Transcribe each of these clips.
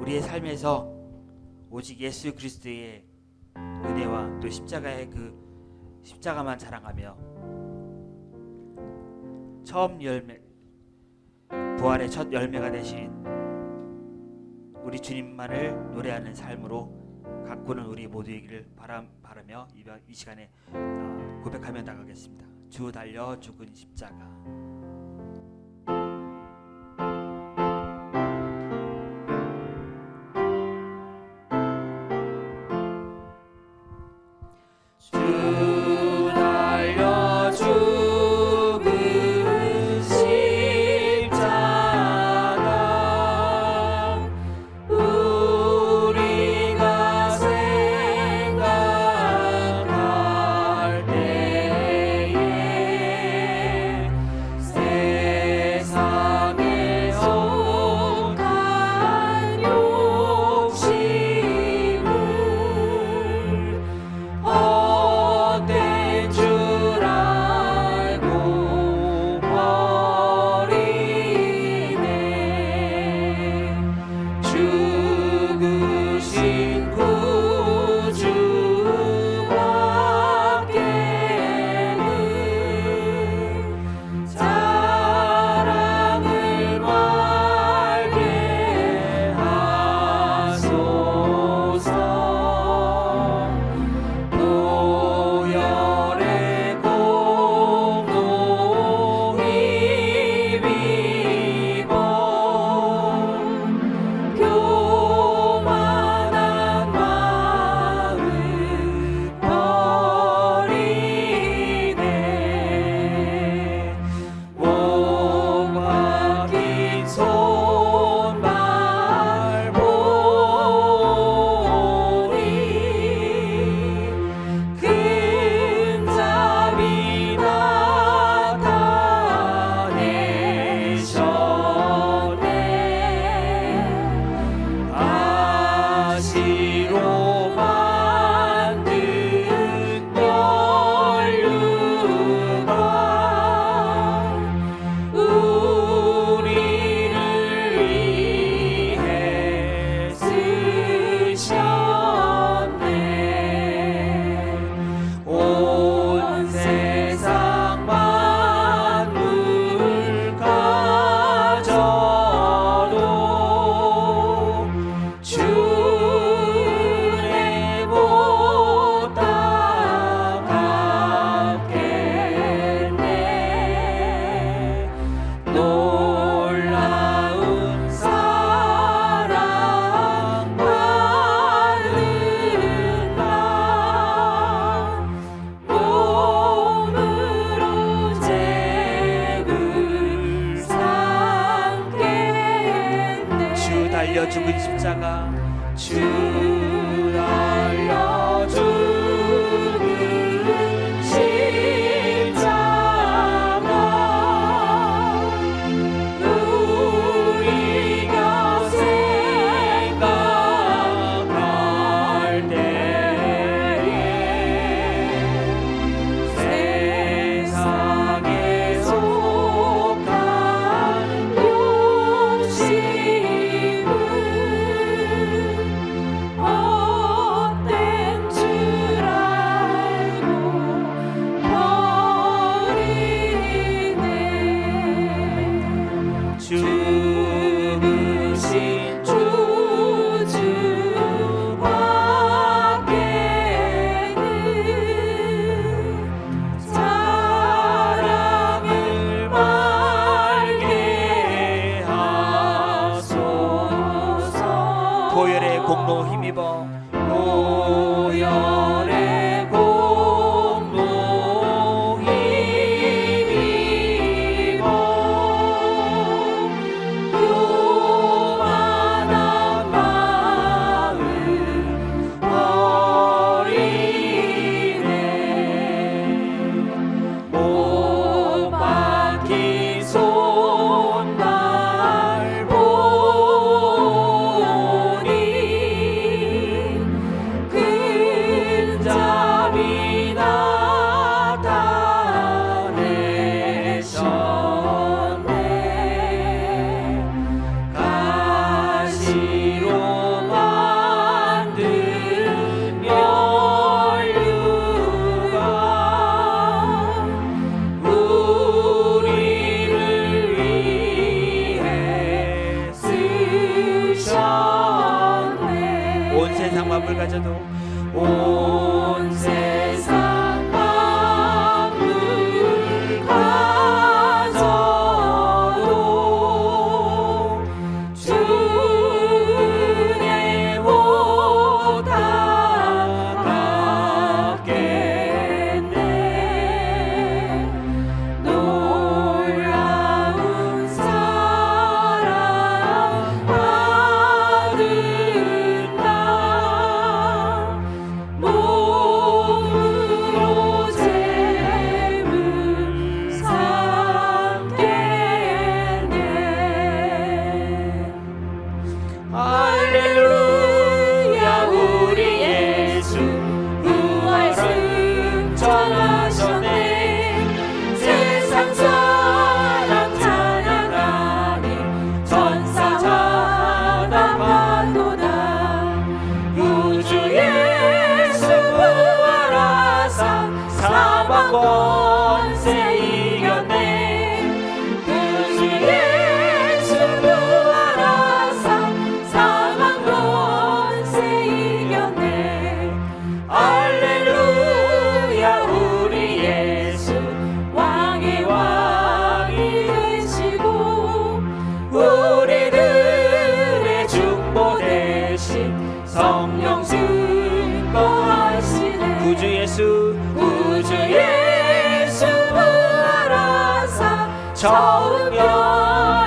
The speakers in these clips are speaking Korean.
우리의 삶에서 오직 예수 그리스도의 은혜와 또 십자가의 그 십자가만 자랑하며 처음 열매 부활의 첫 열매가 되신 우리 주님만을 노래하는 삶으로 가꾸는 우리 모두이기를 바람, 바라며 이 시간에 어, 고백하며 나가겠습니다. 주 달려 죽은 십자가. 주 영광. 처음면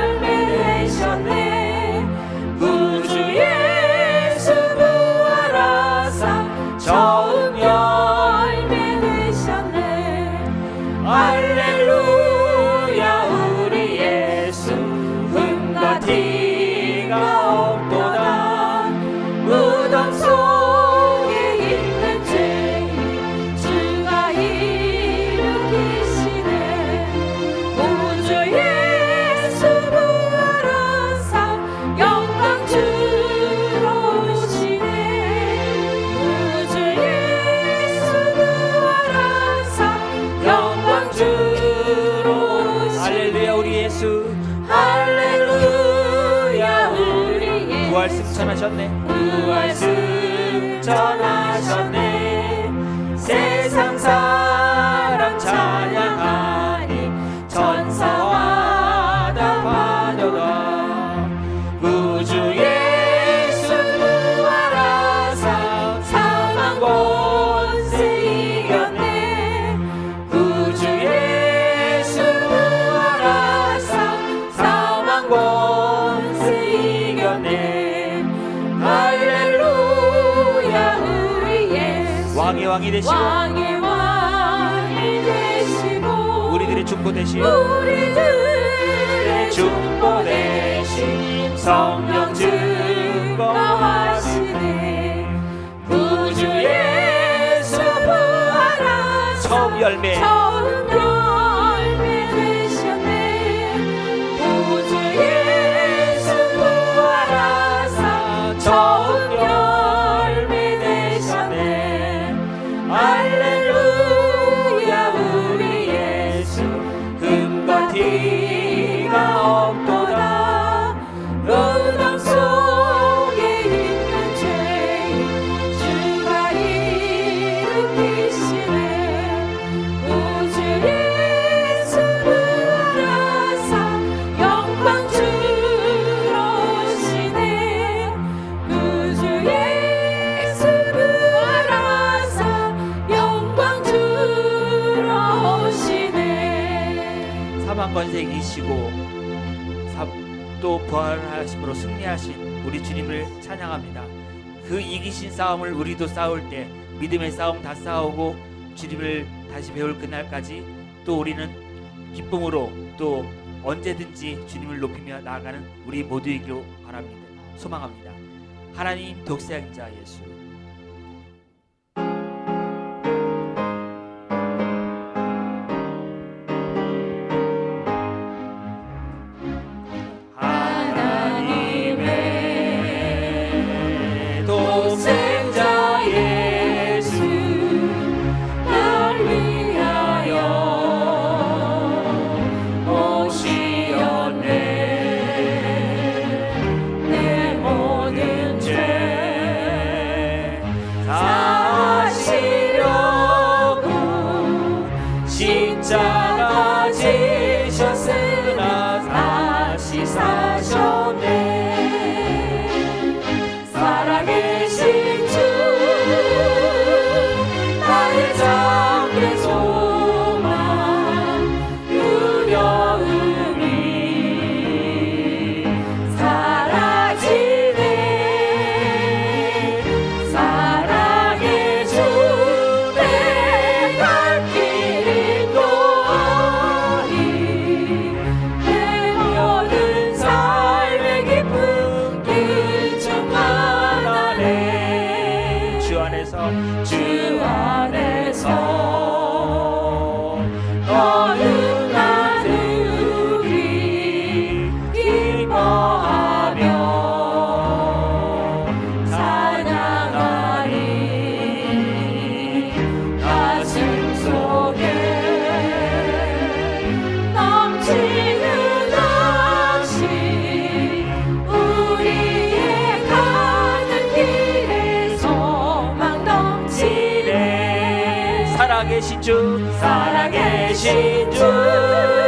하셨네. 왕이 되시고 우리들의 중보 되시고 우리들의 중보 되신 성령 증거하시네. 우주 예수 부하라 처음 열매. 번제이시고 또 부활하심으로 승리하신 우리 주님을 찬양합니다. 그 이기신 싸움을 우리도 싸울 때 믿음의 싸움 다 싸우고 주님을 다시 배울 그날까지 또 우리는 기쁨으로 또 언제든지 주님을 높이며 나아가는 우리 모두이길 바랍니다. 소망합니다. 하나님 독생자 예수. 안에서 주 안에서 살아계신 주.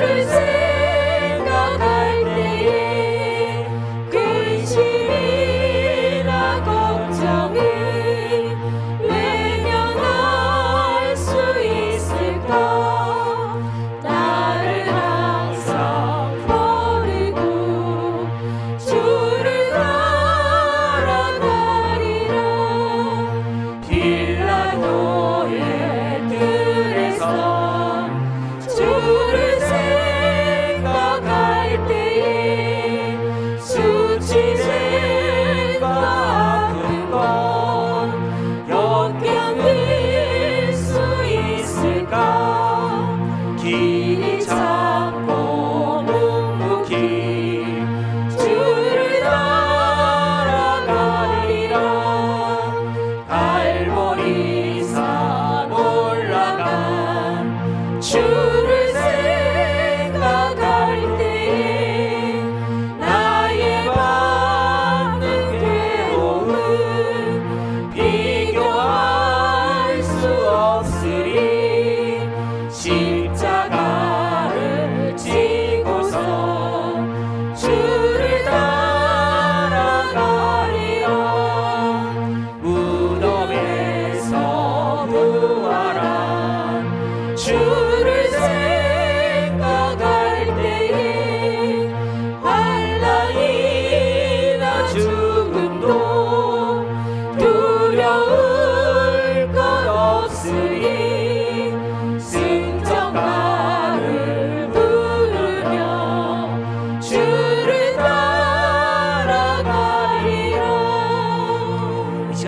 주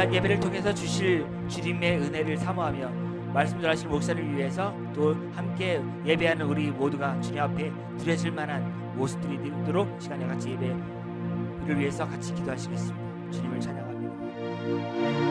시간 예배를 통해서 주실 주님의 은혜를 사모하며 말씀 전하실 목사를 위해서 또 함께 예배하는 우리 모두가 주님 앞에 드려질 만한 모습들이 되도록 이 시간에 같이 예배를 위해서 같이 기도하시겠습니다. 주님을 찬양합니다.